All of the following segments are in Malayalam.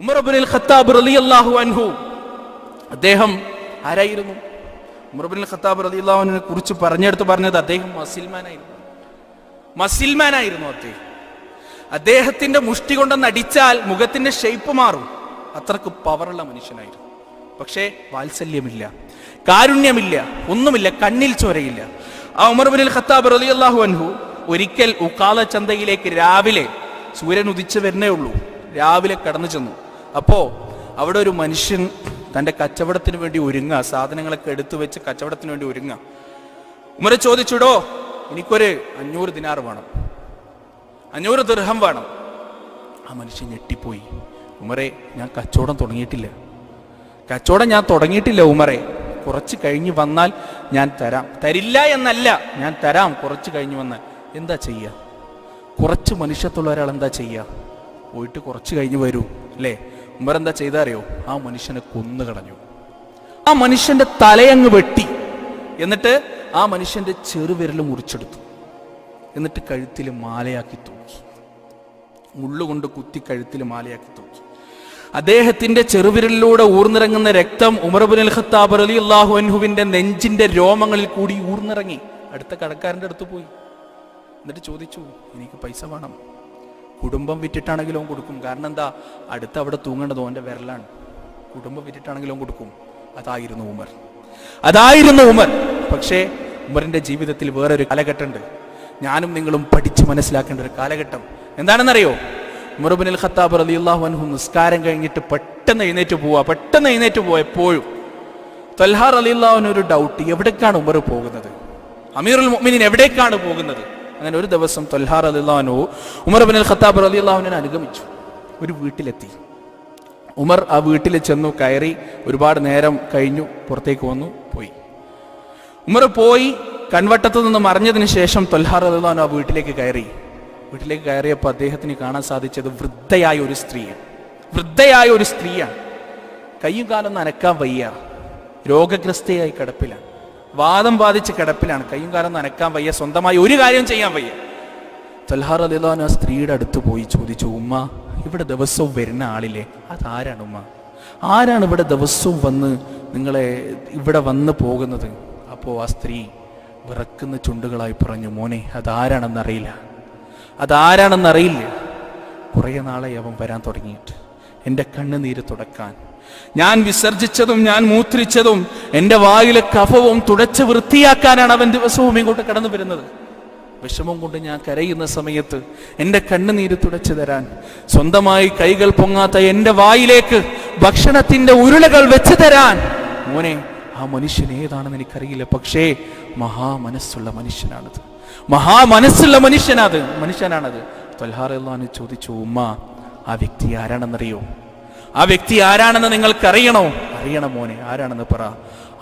ഉമർ ഖത്താബ് അൻഹു. അദ്ദേഹം ആരായിരുന്നു? ഉമർ ഖത്താബ് റളിയല്ലാഹുവിനെ കുറിച്ച് പറഞ്ഞെടുത്ത് പറഞ്ഞത് അദ്ദേഹം മസിൽമാനായിരുന്നു. മസിൽമാനായിരുന്നു അദ്ദേഹം. അദ്ദേഹത്തിന്റെ മുഷ്ടി കൊണ്ടൊന്ന് അടിച്ചാൽ മുഖത്തിന്റെ ഷേപ്പ് മാറും. അത്രയ്ക്ക് പവറുള്ള മനുഷ്യനായിരുന്നു. പക്ഷേ വാത്സല്യമില്ല കാരുണ്യമില്ല ഒന്നുമില്ല കണ്ണിൽ ചോരയില്ല. ആ ഉമർ ബിൻ ഖത്താബ് റളിയല്ലാഹു അൻഹു ഒരിക്കൽ ഉക്കാല ചന്തയിലേക്ക് രാവിലെ സൂര്യൻ ഉദിച്ചു വരുന്നേ ഉള്ളൂ. രാവിലെ കടന്നു ചെന്നു. അപ്പോ അവിടെ ഒരു മനുഷ്യൻ തന്റെ കച്ചവടത്തിന് വേണ്ടി ഒരുങ്ങുക സാധനങ്ങളൊക്കെ എടുത്തു വെച്ച് കച്ചവടത്തിന് വേണ്ടി ഒരുങ്ങുക. ഉമരെ ചോദിച്ചിടോ എനിക്കൊരു അഞ്ഞൂറ് ദിനാർ വേണം. അഞ്ഞൂറ് ദൃഹം വേണം. ആ മനുഷ്യൻ ഞെട്ടിപ്പോയി. ഉമറെ ഞാൻ കച്ചവടം തുടങ്ങിയിട്ടില്ല. കച്ചവടം ഞാൻ തുടങ്ങിയിട്ടില്ല ഉമറെ കുറച്ച് കഴിഞ്ഞ് വന്നാൽ ഞാൻ തരാം. തരില്ല എന്നല്ല ഞാൻ തരാം കുറച്ച് കഴിഞ്ഞ് വന്നാൽ. എന്താ ചെയ്യുക? കുറച്ച് മനുഷ്യത്തുള്ള ഒരാൾ എന്താ ചെയ്യുക? പോയിട്ട് കുറച്ച് കഴിഞ്ഞ് വരൂ അല്ലേ? ഉമർ ചെയ്താറിയോ? ആ മനുഷ്യനെ കൊന്നു കളഞ്ഞു. ആ മനുഷ്യന്റെ തലയങ്ങ് വെട്ടി. എന്നിട്ട് ആ മനുഷ്യന്റെ ചെറുവിരൽ മുറിച്ചെടുത്തു. എന്നിട്ട് കഴുത്തിൽ മാലയാക്കി തൂക്കി. മുള്ളുകൊണ്ട് കുത്തി കഴുത്തിൽ മാലയാക്കി തൂക്കി. അദ്ദേഹത്തിന്റെ ചെറുവിരലിലൂടെ ഊർന്നിറങ്ങുന്ന രക്തം ഉമർബുൽ ഖത്താബ് അലി അള്ളാഹു അൻഹുവിന്റെ നെഞ്ചിന്റെ രോമങ്ങളിൽ കൂടി ഊർന്നിറങ്ങി. അടുത്ത കടക്കാരന്റെ അടുത്ത് പോയി. എന്നിട്ട് ചോദിച്ചു എനിക്ക് പൈസ വേണം. കുടുംബം വിറ്റിട്ടാണെങ്കിലും കൊടുക്കും. കാരണം എന്താ? അടുത്ത് അവിടെ തൂങ്ങേണ്ടത് ഓന്റെ വിരലാണ്. കുടുംബം വിറ്റിട്ടാണെങ്കിലും കൊടുക്കും. അതായിരുന്നു ഉമർ. അതായിരുന്നു ഉമർ. പക്ഷേ ഉമറിന്റെ ജീവിതത്തിൽ വേറൊരു കാലഘട്ടമുണ്ട്. ഞാനും നിങ്ങളും പഠിച്ച് മനസ്സിലാക്കേണ്ട ഒരു കാലഘട്ടം. എന്താണെന്നറിയോ? ഉമർബിൻ ഖത്താബ് അലി അള്ളാഹു അൻഹു നിസ്കാരം കഴിഞ്ഞിട്ട് പെട്ടെന്ന് എഴുന്നേറ്റ് പോവാ. പെട്ടെന്ന് എഴുന്നേറ്റ് പോവാ എപ്പോഴും. തൊൽഹാർ അലി അള്ളാഹുവിന് ഒരു ഡൗട്ട് എവിടേക്കാണ് ഉമർ പോകുന്നത്? അമീറുൽ മൊമിനിൻ എവിടേക്കാണ് പോകുന്നത്? അങ്ങനെ ഒരു ദിവസം തൊൽഹാർ അലി അള്ളാഹുനു ഉമർ ബിൻ ഖത്താബ് അലി അള്ളാഹുവിനെ അനുഗമിച്ചു. ഒരു വീട്ടിലെത്തി. ഉമർ ആ വീട്ടിൽ ചെന്നു കയറി ഒരുപാട് നേരം കഴിഞ്ഞു പുറത്തേക്ക് വന്നു പോയി. ഉമർ പോയി കൺവട്ടത്ത് നിന്ന് മറിഞ്ഞതിന് ശേഷം തൊൽഹാർ അലി അള്ളാഹുനു ആ വീട്ടിലേക്ക് കയറി. വീട്ടിലേക്ക് കയറിയപ്പോൾ അദ്ദേഹത്തിന് കാണാൻ സാധിച്ചത് വൃദ്ധയായ ഒരു സ്ത്രീയാണ്. വൃദ്ധയായ ഒരു സ്ത്രീയാണ്. കയ്യും കാലം നനക്കാൻ വയ്യ. രോഗഗ്രസ്തയായി കിടപ്പിലാണ്. വാദം ബാധിച്ച് കിടപ്പിലാണ്. കയ്യും കാലം നനക്കാൻ വയ്യ സ്വന്തമായി ഒരു കാര്യം ചെയ്യാൻ വയ്യ. തൽഹാർ അലിലാൻ ആ സ്ത്രീയുടെ അടുത്ത് പോയി ചോദിച്ചു ഉമ്മ ഇവിടെ ദിവസവും വരുന്ന ആളില്ലേ? അതാരാണ് ഉമ്മ? ആരാണ് ഇവിടെ ദിവസവും വന്ന് നിങ്ങളെ ഇവിടെ വന്ന് പോകുന്നത്? അപ്പോൾ ആ സ്ത്രീ വിറക്കുന്ന ചുണ്ടുകളായി പറഞ്ഞു മോനെ അതാരാണെന്നറിയില്ല അതാരാണെന്നറിയില്ല കുറേ നാളെ അവൻ വരാൻ തുടങ്ങിയിട്ട്. എന്റെ കണ്ണുനീര് തുടക്കാൻ ഞാൻ വിസർജിച്ചതും ഞാൻ മൂത്രിച്ചതും എന്റെ വായിലെ കഫവും തുടച്ച് വൃത്തിയാക്കാനാണ് അവൻ ദിവസവും ഇങ്ങോട്ട് കടന്നു വരുന്നത്. വിഷമം കൊണ്ട് ഞാൻ കരയുന്ന സമയത്ത് എന്റെ കണ്ണുനീര് തുടച്ചു തരാൻ സ്വന്തമായി കൈകൾ പൊങ്ങാത്ത എന്റെ വായിലേക്ക് ഭക്ഷണത്തിന്റെ ഉരുളകൾ വെച്ച് തരാൻ. മോനെ ആ മനുഷ്യൻ ഏതാണെന്ന് എനിക്കറിയില്ല പക്ഷേ മഹാമനസ്സുള്ള മനുഷ്യനാണത്. മഹാമനസ്സുള്ള മനുഷ്യനാത് മനുഷ്യനാണത്. തൊൽഹാർ ചോദിച്ചു ഉമ്മ ആ വ്യക്തി ആരാണെന്നറിയോ? ആ വ്യക്തി ആരാണെന്ന് നിങ്ങൾക്കറിയണോ? അറിയണം മോനെ ആരാണെന്ന് പറ.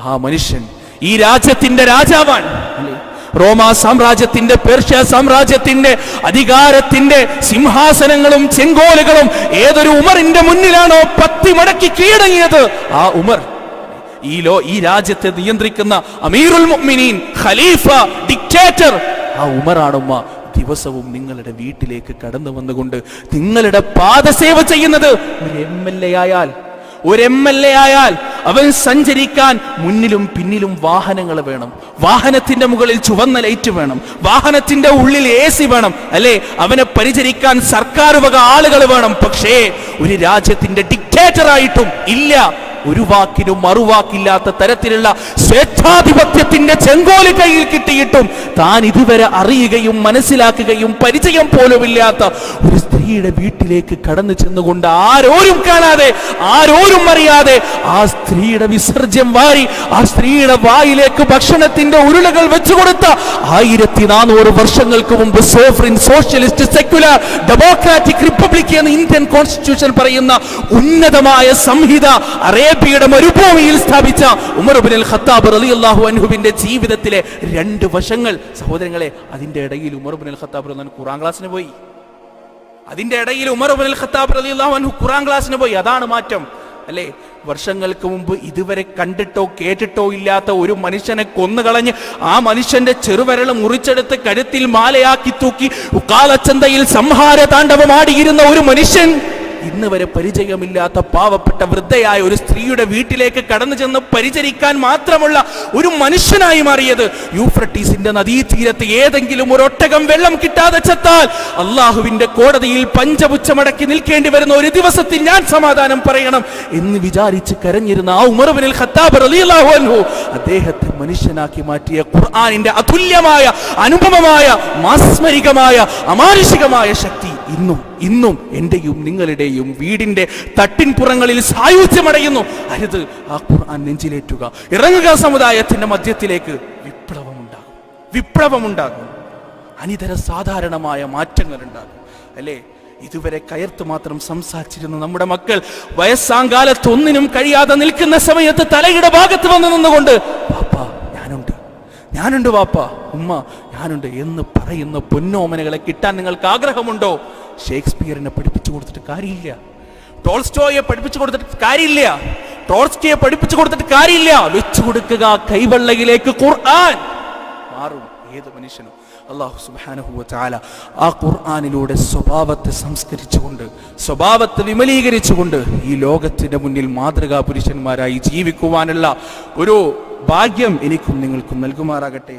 ആ മനുഷ്യൻ ഈ രാജ്യത്തിന്റെ രാജാവാണ്. അല്ലേ? റോമാ സാമ്രാജ്യത്തിന്റെ പേർഷ്യ സാമ്രാജ്യത്തിന്റെ അധികാരത്തിന്റെ സിംഹാസനങ്ങളും ചെങ്കോലുകളും ഏതൊരു ഉമറിന്റെ മുന്നിലാണോ പത്തി മടക്കി കീഴടങ്ങിയത്? ആ ഉമർ ഈ ലോ ഈ രാജ്യത്തെ നിയന്ത്രിക്കുന്ന അമീറുൽ മുഅ്മിനീൻ ഖലീഫ ഡിക്റ്റേറ്റർ ആ ഉമറാണുമ്മ ദിവസവും നിങ്ങളുടെ വീട്ടിലേക്ക് കടന്നു വന്നുകൊണ്ട് നിങ്ങളുടെ പാദസേവ ചെയ്യുന്നത് ഒരു എം എൽ എ ആയാൽ ഒരു എം എൽ എ ആയാൽ അവൻ സഞ്ചരിക്കാൻ മുന്നിലും പിന്നിലും വാഹനങ്ങൾ വേണം. വാഹനത്തിന്റെ മുകളിൽ ചുവന്ന ലൈറ്റ് വേണം. വാഹനത്തിന്റെ ഉള്ളിൽ എ സി വേണം. അല്ലെ? അവനെ പരിചരിക്കാൻ സർക്കാർ വക ആളുകൾ വേണം. പക്ഷേ ഒരു രാജ്യത്തിന്റെ ഡിക്റ്റേറ്റർ ആയിട്ടും ഇല്ല. ഒരു വാക്കിനും മറുവാക്കില്ലാത്ത തരത്തിലുള്ള സ്വേച്ഛാധിപത്യത്തിന്റെ ചെങ്കോൽ കയ്യിൽ കിട്ടിയിട്ടും താൻ ഇതുവരെ അറിയുകയും മനസ്സിലാക്കുകയും പരിചയം പോലുമില്ലാത്ത ഒരു സ്ത്രീയുടെ വീട്ടിലേക്ക് കടന്നു ചെന്നുകൊണ്ട് ആരോരും കാണാതെ ആരോരും അറിയാതെ ആ സ്ത്രീയുടെ വിസർജ്യം വാരി ആ സ്ത്രീയുടെ വായിലേക്ക് ഭക്ഷണത്തിന്റെ ഉരുളകൾ വെച്ചുകൊടുത്ത ആയിരത്തി നാനൂറ് വർഷങ്ങൾക്ക് മുമ്പ് sovereign socialist secular democratic republic എന്ന ഇന്ത്യൻ കോൺസ്റ്റിറ്റ്യൂഷൻ പറയുന്ന ഉന്നതമായ സംഹിത അറേബ്യയുടെ മരുഭൂമിയിൽ സ്ഥാപിച്ച ഉമർബിൻ ഖത്താബ് റളിയല്ലാഹു അൻഹുവിന്റെ ജീവിതത്തിലെ രണ്ട് വശങ്ങൾ. സഹോദരങ്ങളെ അതിന്റെ ഇടയിൽ ഉമർബിൻ ഖത്താബ് അൻഹു ഖുറാൻ ക്ലാസ്സിന് പോയി. അതിന്റെ ഇടയിൽ ഉമർബിൻ ഖത്താബ് റളിയല്ലാഹു അൻഹു ഖുറാൻ ക്ലാസ്സിന് പോയി. അതാണ് മാറ്റം. അല്ലേ? വർഷങ്ങൾക്ക് മുമ്പ് ഇതുവരെ കണ്ടിട്ടോ കേട്ടിട്ടോ ഇല്ലാത്ത ഒരു മനുഷ്യനെ കൊന്നുകളഞ്ഞ് ആ മനുഷ്യന്റെ ചെറുവിരൽ മുറിച്ചെടുത്ത് കഴുത്തിൽ മാലയാക്കി തൂക്കി ഉക്കാലച്ചന്തയിൽ സംഹാര താണ്ഡവമാടിയിരുന്ന ഒരു മനുഷ്യൻ ഇന്ന് വരെ പരിചയമില്ലാത്ത പാവപ്പെട്ട വൃദ്ധയായ ഒരു സ്ത്രീയുടെ വീട്ടിലേക്ക് കടന്നു ചെന്ന് പരിചരിക്കാൻ മാത്രമുള്ള ഒരു മനുഷ്യനായി മാറിയത് യൂഫ്രട്ടീസിന്റെ നദീതീരത്ത് ഏതെങ്കിലും ഒരു ഒട്ടകം വെള്ളം കിട്ടാതെ ചത്താൽ അള്ളാഹുവിന്റെ കോടതിയിൽ പഞ്ചപുച്ചമടക്കി നിൽക്കേണ്ടി വരുന്ന ഒരു ദിവസത്തിൽ ഞാൻ സമാധാനം പറയണം എന്ന് വിചാരിച്ച് കരഞ്ഞിരുന്ന ആ ഉമർബിനിൽ ഖത്താബ് റളിയല്ലാഹു അൻഹു അദ്ദേഹത്തെ മനുഷ്യനാക്കി മാറ്റിയ ഖുർആനിന്റെ അതുല്യമായ അനുപമമായ മാസ്മരികമായ അമാനുഷികമായ ശക്തി ഇന്നും ഇന്നും എന്റെയും നിങ്ങളുടെയും വീടിന്റെ തട്ടിൻപുറങ്ങളിൽ സായുധ്യമടയുന്നു. അരുത് ആ ഖുർആൻ നെഞ്ചിലേറ്റുക. ഇറങ്ങുക സമുദായത്തിന്റെ മധ്യത്തിലേക്ക് വിപ്ലവമുണ്ടാകും. വിപ്ലവമുണ്ടാകും. അനിതര സാധാരണമായ മാറ്റങ്ങൾ ഉണ്ടാകും അല്ലേ? ഇതുവരെ കയർത്ത് മാത്രം സംസാരിച്ചിരുന്ന നമ്മുടെ മക്കൾ വയസ്സാങ്കാലത്ത് ഒന്നിനും കഴിയാതെ നിൽക്കുന്ന സമയത്ത് തലയുടെ ഭാഗത്ത് വന്ന് നിന്നുകൊണ്ട് ഞാനുണ്ട് വാപ്പ ഉമ്മ. ഞാനുണ്ട് എന്ന് പറയുന്ന പൊന്നോമനകളെ കിട്ടാൻ നിങ്ങൾക്ക് ആഗ്രഹമുണ്ടോ? ഷേക്സ്പിയറിനെ പഠിപ്പിച്ചു കൊടുത്തിട്ട് കാര്യമില്ല. ടോൾസ്റ്റോയെ പഠിപ്പിച്ചു കൊടുത്തിട്ട് കാര്യമില്ല. ടോൾസ്റ്റോയെ പഠിപ്പിച്ചു കൊടുത്തിട്ട് കാര്യമില്ല. വെച്ചു കൊടുക്കുക കൈവെള്ളയിലേക്ക് ഖുർആൻ. മാറും ഏത് മനുഷ്യനും. അള്ളാഹു സുബാനഹുവ ചാല ആ ഖുർആാനിലൂടെ സ്വഭാവത്തെ സംസ്കരിച്ചുകൊണ്ട് സ്വഭാവത്തെ വിമലീകരിച്ചുകൊണ്ട് ഈ ലോകത്തിന്റെ മുന്നിൽ മാതൃകാ പുരുഷന്മാരായി ജീവിക്കുവാനുള്ള ഒരു ഭാഗ്യം എനിക്കും നിങ്ങൾക്കും നൽകുമാറാകട്ടെ.